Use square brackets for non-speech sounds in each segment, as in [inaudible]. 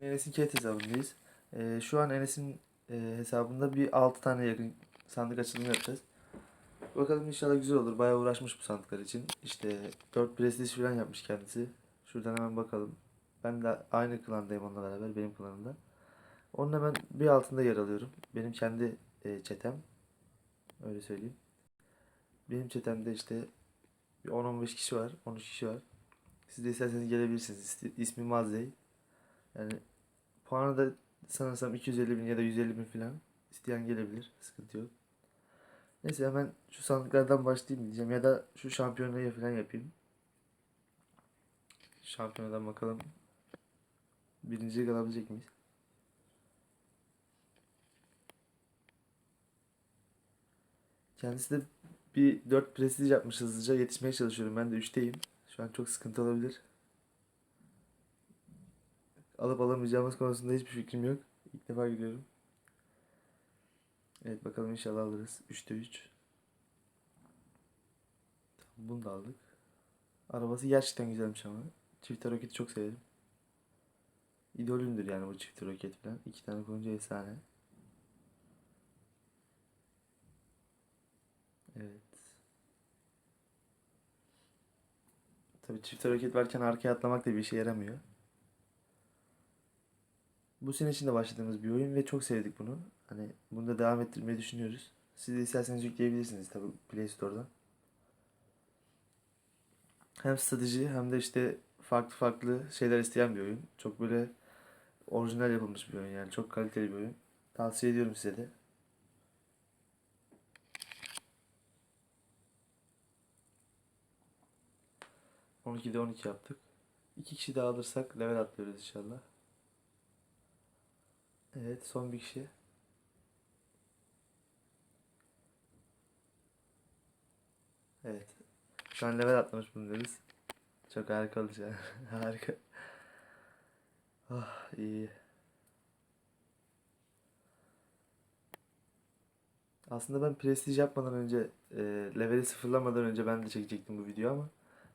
Enes'in cat hesabındayız. Ee, şu an Enes'in e, hesabında bir 6 tane yakın sandık açılımı yapacağız. Bakalım inşallah güzel olur. Bayağı uğraşmış bu sandıklar için. İşte 4 prestij falan yapmış kendisi. Şuradan hemen bakalım. Ben de aynı klandayım onunla beraber benim klanımda. Onun hemen bir altında yer alıyorum. Benim kendi e, çetem. Öyle söyleyeyim. Benim çetemde işte bir 10-15 kişi var. 13 kişi var. Siz de isterseniz gelebilirsiniz. İsmim Mazdey. Yani puanı da sanırsam 250 bin ya da 150 bin falan. İsteyen gelebilir. Sıkıntı yok. Neyse hemen şu sandıklardan başlayayım diyeceğim. Ya da şu şampiyonayı falan yapayım. Şampiyonadan bakalım. Birinciye kalabilecek miyiz? Kendisi de bir 4 prestij yapmış hızlıca. Yetişmeye çalışıyorum. Ben de 3'teyim. Şu an çok sıkıntı olabilir. Alıp alamayacağımız konusunda hiçbir fikrim yok. İlk defa gidiyorum. Evet bakalım inşallah alırız. 3'te 3. Tamam, bunu da aldık. Arabası gerçekten güzelmiş ama. Çift roketi çok severim. İdolümdür yani bu çift roket falan. İki tane koyunca efsane. Evet. Tabii çift roket varken arkaya atlamak da bir işe yaramıyor. Bu sene içinde başladığımız bir oyun ve çok sevdik bunu. Hani bunu da devam ettirmeyi düşünüyoruz. Siz de isterseniz yükleyebilirsiniz tabii Play Store'dan. Hem strateji hem de işte farklı farklı şeyler isteyen bir oyun. Çok böyle orijinal yapılmış bir oyun yani. Çok kaliteli bir oyun. Tavsiye ediyorum size de. 12'de 12 yaptık. İki kişi daha alırsak level atlıyoruz inşallah. Evet son bir kişi. Evet. Şu an level atlamış bulunuyoruz. Çok harika olacak. [laughs] harika. Ah iyi. Aslında ben prestij yapmadan önce e, leveli sıfırlamadan önce ben de çekecektim bu video ama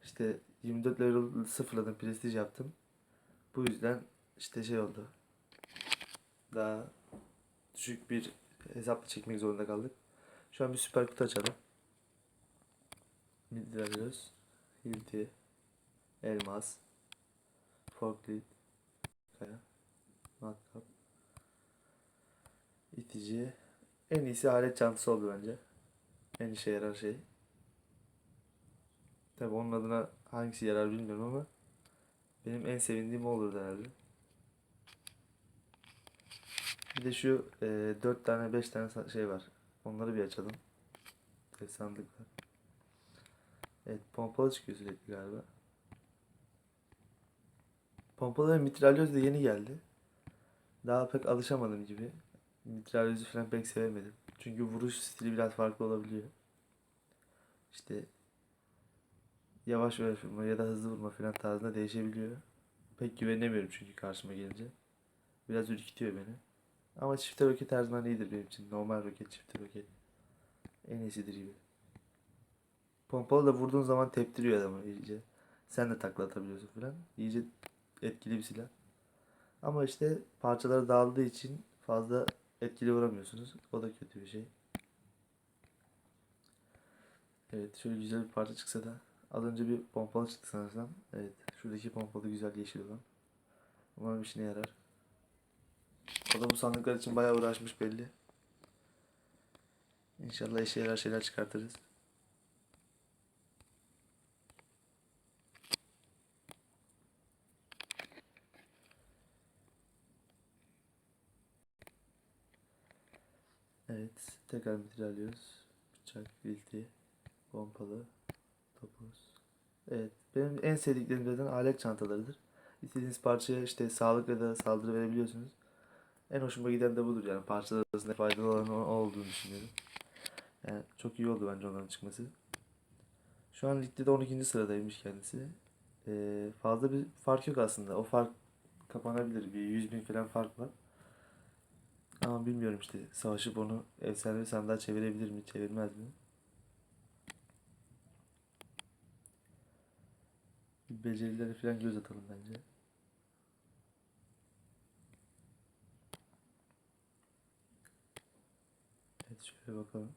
işte 24 level sıfırladım prestij yaptım. Bu yüzden işte şey oldu. Daha düşük bir hesapla çekmek zorunda kaldık. Şu an bir süper kutu açalım. Midil arıyoruz. Hilti. Elmas. Forklift. Kaya. Matkap. itici. En iyisi alet çantası oldu bence. En işe yarar şey. Tabi onun adına hangisi yarar bilmiyorum ama benim en sevindiğim olurdu herhalde. Bir de şu e, 4 tane 5 tane şey var. Onları bir açalım. Evet, sandık. Evet pompalı çıkıyor sürekli galiba. Pompalı ve mitralyöz de yeni geldi. Daha pek alışamadım gibi. Mitralyözü falan pek sevemedim. Çünkü vuruş stili biraz farklı olabiliyor. İşte yavaş vurma ya da hızlı vurma falan tarzında değişebiliyor. Pek güvenemiyorum çünkü karşıma gelince. Biraz ürkütüyor beni. Ama çifte roket her zaman iyidir benim için. Normal roket, çifte roket. En iyisidir gibi. Pompalı da vurduğun zaman teptiriyor adamı iyice. Sen de takla atabiliyorsun falan. İyice etkili bir silah. Ama işte parçaları dağıldığı için fazla etkili vuramıyorsunuz. O da kötü bir şey. Evet şöyle güzel bir parça çıksa da. Az önce bir pompalı çıktı sanırsam. Evet şuradaki pompalı güzel yeşil olan. Umarım işine yarar. O da bu sandıklar için bayağı uğraşmış belli. İnşallah işe yarar şeyler çıkartırız. Evet, tekrar mitralyoruz. Bıçak, bilti, pompalı, topuz. Evet, benim en sevdiklerimden alet çantalarıdır. İstediğiniz parçaya işte sağlık ya da saldırı verebiliyorsunuz. En hoşuma giden de budur yani parçalar arasında faydalı olan olduğunu düşünüyorum. Yani çok iyi oldu bence onların çıkması. Şu an ligde de 12. sıradaymış kendisi. Ee, fazla bir fark yok aslında. O fark kapanabilir. Bir 100 bin falan fark var. Ama bilmiyorum işte savaşıp onu efsanevi sandığa çevirebilir mi, çevirmez mi? Becerileri falan göz atalım bence. Şöyle bakalım.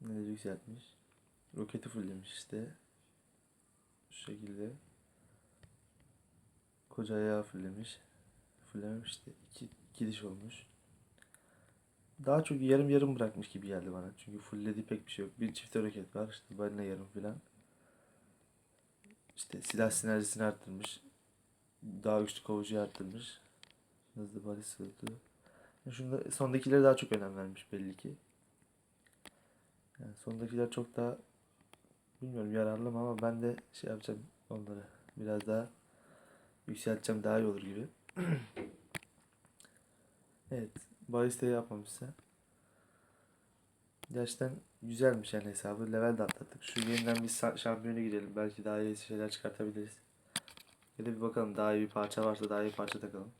Neler yükseltmiş. Roketi fulllemiş işte. Şu şekilde. Koca ayağı fulllemiş. Fullememiş işte. İki, iki diş olmuş. Daha çok yarım yarım bırakmış gibi geldi bana. Çünkü fulllediği pek bir şey yok. Bir çift roket var. işte balina yarım filan. İşte silah sinerjisini arttırmış. Daha güçlü kovucuyu arttırmış. Hızlı balis sırtı. Şunda sondakilere daha çok önem vermiş belli ki. Yani sondakiler çok daha bilmiyorum yararlı mı ama ben de şey yapacağım onları biraz daha yükselteceğim daha iyi olur gibi. [clears throat] evet. Balistayı yapmamışsa. Gerçekten güzelmiş yani hesabı. Level de atlattık. Şu yeniden bir şampiyona girelim. Belki daha iyi şeyler çıkartabiliriz. Ya da bir bakalım daha iyi bir parça varsa daha iyi parça takalım.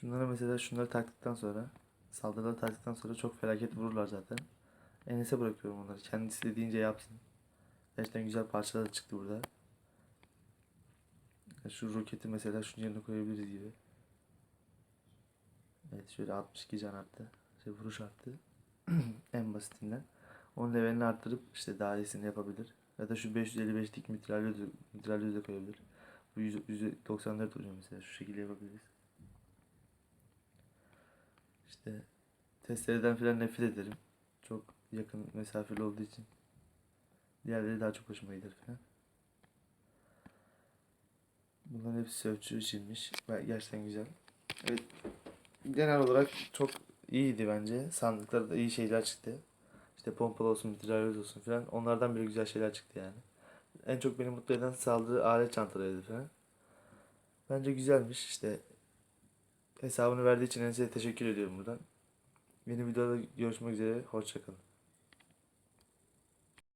Şunlara mesela şunları taktıktan sonra saldırıları taktıktan sonra çok felaket vururlar zaten. Enes'e bırakıyorum onları. Kendi istediğince yapsın. Gerçekten güzel parçalar çıktı burada. Şu roketi mesela şunun yerine koyabiliriz gibi. Evet şöyle 62 can arttı. Şey vuruş arttı. [clears throat] en basitinden. Onun levelini arttırıp işte daha iyisini yapabilir. Ya da şu 555'lik mitralyöz mitralyöz de koyabilir. Bu 100, 194 oluyor mesela şu şekilde yapabiliriz. İşte testereden falan nefret ederim. Çok yakın mesafeli olduğu için. Diğerleri daha çok hoşuma gider falan. Bunların hepsi sövçü içinmiş. Gerçekten güzel. Evet. Genel olarak çok iyiydi bence. Sandıklarda iyi şeyler çıktı. İşte pompalı olsun, mitralyöz olsun falan. Onlardan bile güzel şeyler çıktı yani. En çok beni mutlu eden saldırı alet çantalarıydı falan. Bence güzelmiş işte. Hesabını verdiği için Enes'e teşekkür ediyorum buradan. Yeni videoda görüşmek üzere. Hoşçakalın.